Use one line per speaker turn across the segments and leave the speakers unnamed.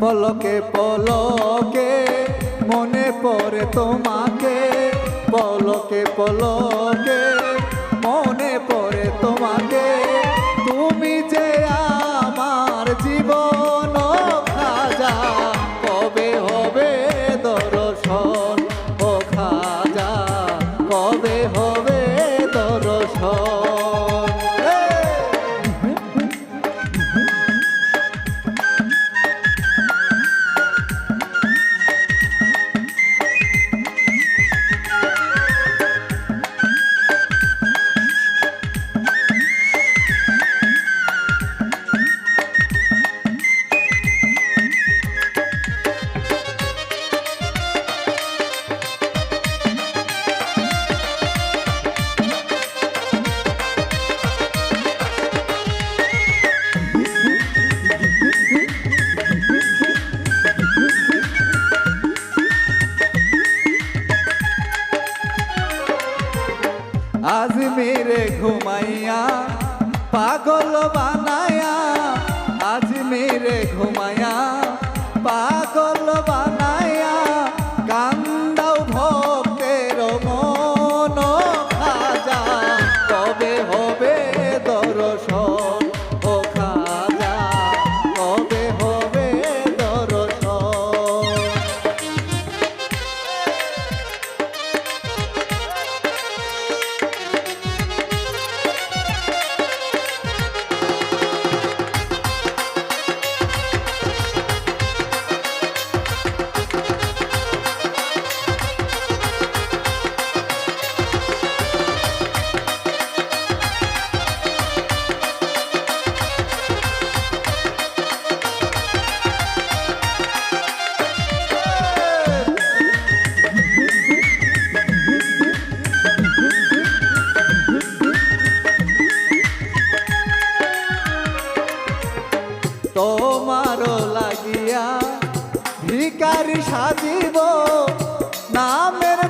পলকে পলকে, মনে পড়ে তোমাকে। পলকে পলকে, মনে পড়ে তোমাকে। তুমি যে আমার জীবন খাজা, কবে হবে দর্শন? ও খাজা, কবে হবে দর্শন? আজমিরে ঘুমাইয়া পাগল বানায়া তোমার লাগিয়া ভিকারি সাজিব নামের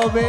হবে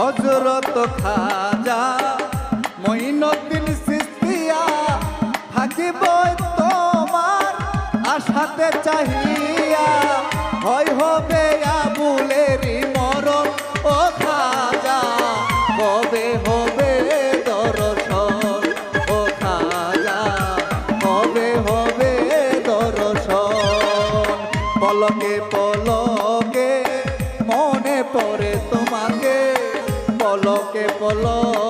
হজরত খাজা মঈনুদ্দিন সিস্তিয়া থাকিব তোমার আশাতে চাহিয়া। হয় হবে আবুলেরই মরণ ও খাজা। কবে হবে দর্শন ও খাজা? কবে হবে দর্শন পলকে পলকে মনে পড়ে তোমাকে পলকে